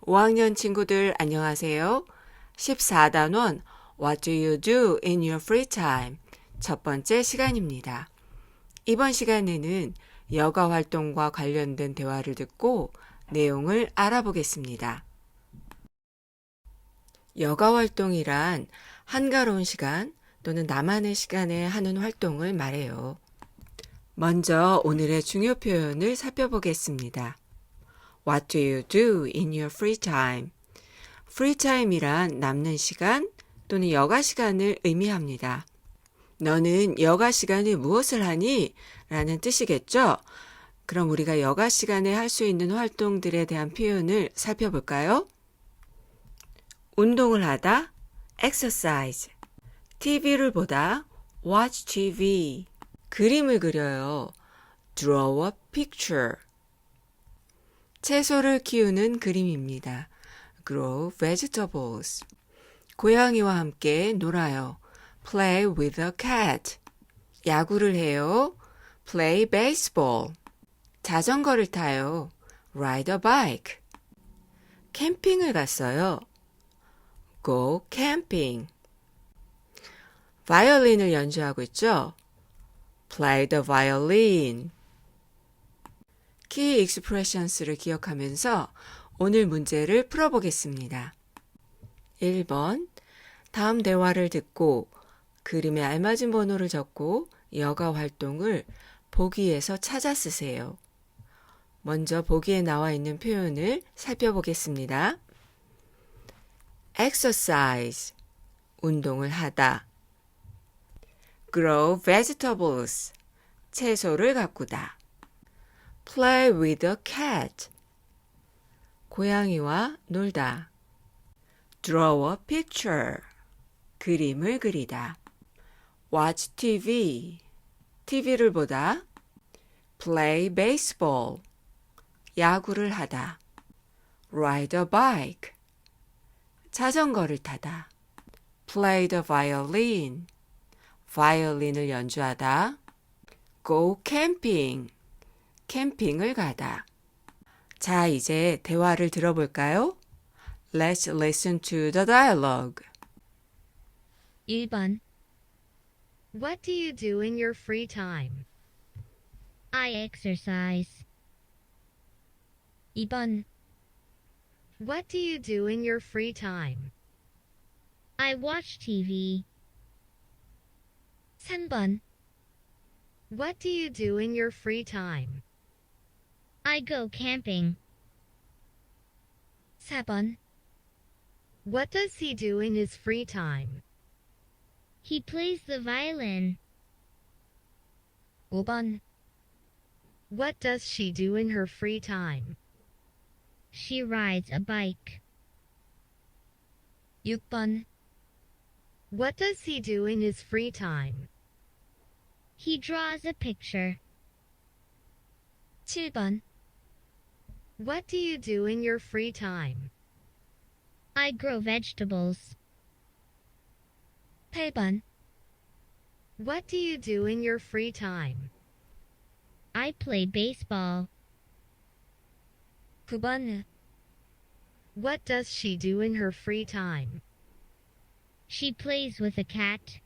(5학년) 친구들 안녕하세요. 14단원 What do you do in your free time? 첫 번째 시간입니다. 이번 시간에는 여가 활동과 관련된 대화를 듣고 내용을 알아보겠습니다. 여가 활동이란 한가로운 시간 또는 나만의 시간에 하는 활동을 말해요. 먼저 오늘의 중요 표현을 살펴보겠습니다. What do you do in your free time? free time이란 남는 시간 또는 여가 시간을 의미합니다. 너는 여가 시간에 무엇을 하니? 라는 뜻이겠죠? 그럼 우리가 여가 시간에 할 수 있는 활동들에 대한 표현을 살펴볼까요? 운동을 하다, exercise. TV를 보다, watch TV. 그림을 그려요, draw a picture. 채소를 키우는 그림입니다. grow vegetables. 고양이와 함께 놀아요. play with a cat. 야구를 해요. play baseball. 자전거를 타요. ride a bike. 캠핑을 갔어요. go camping. 바이올린을 연주하고 있죠? play the violin. 키 익스프레션스를 기억하면서 오늘 문제를 풀어보겠습니다. 1번. 다음 대화를 듣고 그림에 알맞은 번호를 적고 여가 활동을 보기에서 찾아 쓰세요. 먼저 보기에 나와 있는 표현을 살펴보겠습니다. exercise 운동을 하다 grow vegetables 채소를 가꾸다 play with a cat 고양이와 놀다 draw a picture 그림을 그리다 watch TV TV를 보다 play baseball 야구를 하다 ride a bike 자전거를 타다 play the violin 바이올린을 연주하다 go camping 캠핑을 가다 자, 이제 대화를 들어볼까요? Let's listen to the dialogue. 1번 What do you do in your free time? I exercise. 2번 What do you do in your free time? I watch TV. 3번 What do you do in your free time? I go camping. 4번 What does he do in his free time? He plays the violin. 5번 What does she do in her free time? She rides a bike. 6번 What does he do in his free time? He draws a picture. 7번 What do you do in your free time? I grow vegetables. 8번 What do you do in your free time? I play baseball. 9번 What does she do in her free time? She plays with a cat.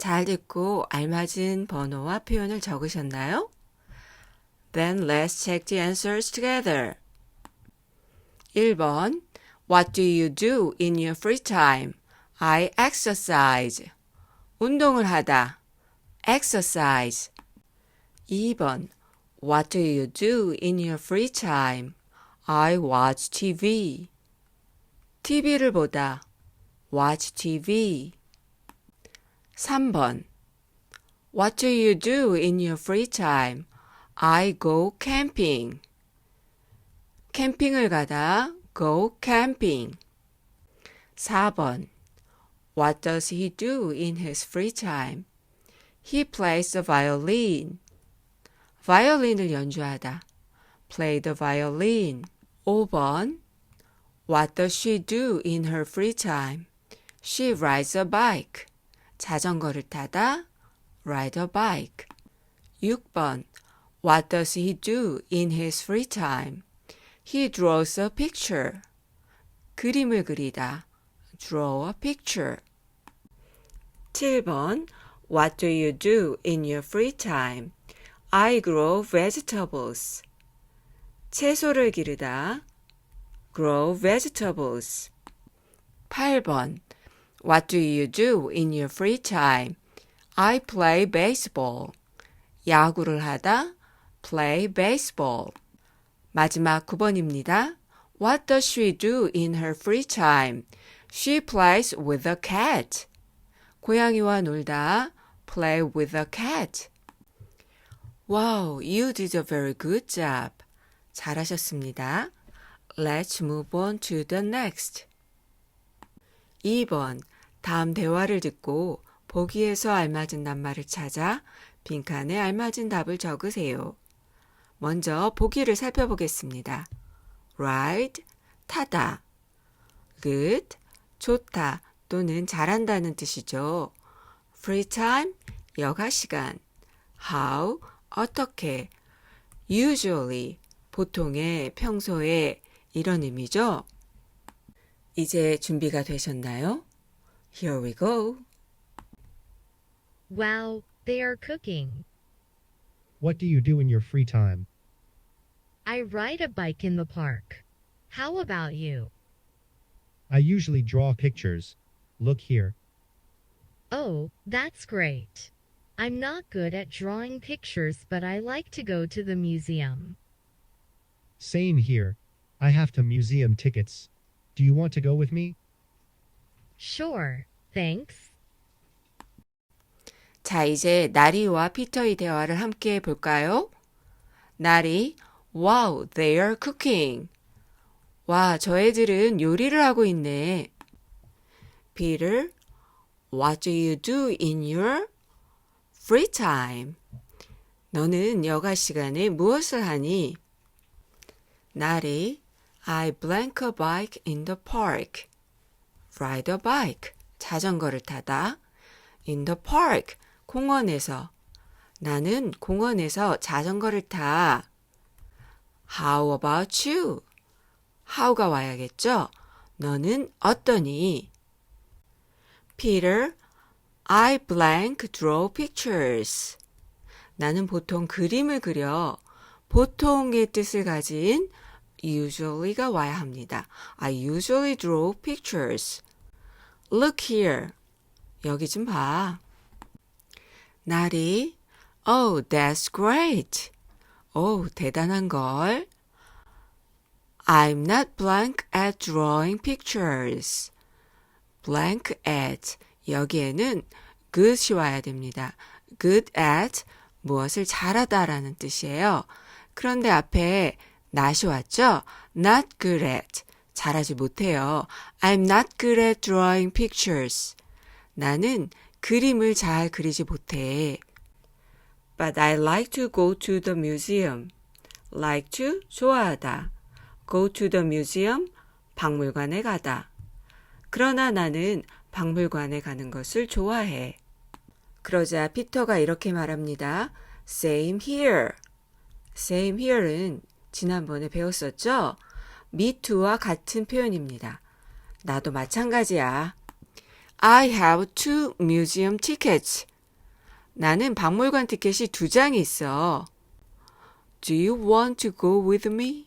잘 듣고 알맞은 번호와 표현을 적으셨나요? Then let's check the answers together. 1번 What do you do in your free time? I exercise. 운동을 하다. exercise. 2번 What do you do in your free time? I watch TV. TV를 보다. watch TV. 3번 What do you do in your free time? I go camping. 캠핑을 가다 go camping. 4번 What does he do in his free time? He plays the violin. 바이올린을 연주하다. play the violin. 5번 What does she do in her free time? She rides a bike. 자전거를 타다. ride a bike. 6번. What does he do in his free time? He draws a picture. 그림을 그리다. draw a picture. 7번. What do you do in your free time? I grow vegetables. 채소를 기르다. grow vegetables. 8번. What do you do in your free time? I play baseball. 야구를 하다. play baseball. 마지막 9번입니다. What does she do in her free time? She plays with a cat. 고양이와 놀다. play with a cat. Wow, you did a very good job. 잘하셨습니다. Let's move on to the next. 2번. 다음 대화를 듣고 보기에서 알맞은 낱말을 찾아 빈칸에 알맞은 답을 적으세요. 먼저 보기를 살펴보겠습니다. ride, 타다. good, 좋다 또는 잘한다는 뜻이죠. free time, 여가 시간. how, 어떻게. usually, 보통의, 평소에 이런 의미죠. 이제 준비가 되셨나요? Here we go. Wow, they are cooking. What do you do in your free time? I ride a bike in the park. How about you? I usually draw pictures. Look here. Oh, that's great. I'm not good at drawing pictures, but I like to go to the museum. Same here. I have to museum tickets. Do you want to go with me? Sure, thanks. 자, 이제 나리와 피터의 대화를 함께 볼까요? 나리, wow, they are cooking. 와, 저 애들은 요리를 하고 있네. Peter, what do you do in your free time? 너는 여가 시간에 무엇을 하니? 나리, I blank a bike in the park. Ride a bike. 자전거를 타다. In the park. 공원에서. 나는 공원에서 자전거를 타. How about you? how가 와야겠죠? 너는 어떠니? Peter, I blank draw pictures. 나는 보통 그림을 그려. 보통의 뜻을 가진 usually가 와야 합니다. I usually draw pictures. Look here. 여기 좀 봐. 나리, Oh, that's great. 오, 대단한 걸. I'm not blank at drawing pictures. blank at. 여기에는 good이 와야 됩니다. good at 무엇을 잘하다라는 뜻이에요. 그런데 앞에 not이 왔죠? not good at. 잘하지 못해요. I'm not good at drawing pictures. 나는 그림을 잘 그리지 못해. But I like to go to the museum. like to 좋아하다. go to the museum 박물관에 가다. 그러나 나는 박물관에 가는 것을 좋아해. 그러자 피터가 이렇게 말합니다. Same here. Same here는 지난번에 배웠었죠? Too와 같은 표현입니다. 나도 마찬가지야. I have two museum tickets. 나는 박물관 티켓이 두 장이 있어. Do you want to go with me?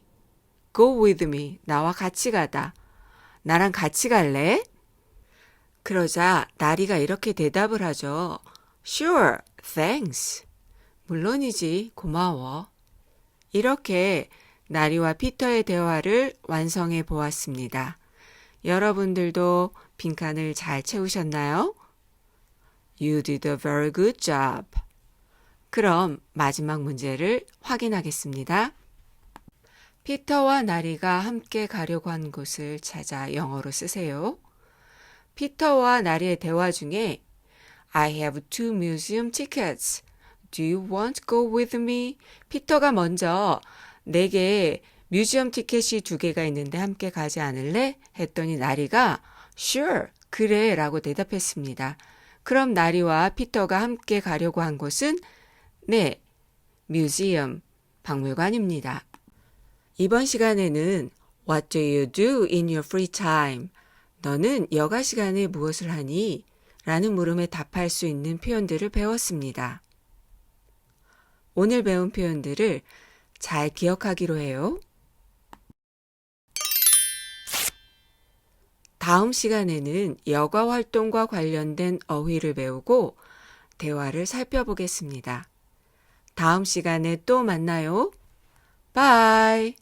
Go with me. 나와 같이 가다. 나랑 같이 갈래? 그러자 나리가 이렇게 대답을 하죠. Sure, thanks. 물론이지, 고마워. 이렇게 나리와 피터의 대화를 완성해 보았습니다. 여러분들도 빈칸을 잘 채우셨나요? You did a very good job. 그럼 마지막 문제를 확인하겠습니다. 피터와 나리가 함께 가려고 한 곳을 찾아 영어로 쓰세요. 피터와 나리의 대화 중에 I have two museum tickets. Do you want to go with me? 피터가 먼저 내게 뮤지엄 티켓이 두 개가 있는데 함께 가지 않을래? 했더니 나리가 Sure, 그래 라고 대답했습니다. 그럼 나리와 피터가 함께 가려고 한 곳은 네, 뮤지엄, 박물관입니다. 이번 시간에는 What do you do in your free time? 너는 여가 시간에 무엇을 하니? 라는 물음에 답할 수 있는 표현들을 배웠습니다. 오늘 배운 표현들을 잘 기억하기로 해요. 다음 시간에는 여가 활동과 관련된 어휘를 배우고 대화를 살펴보겠습니다. 다음 시간에 또 만나요. 바이.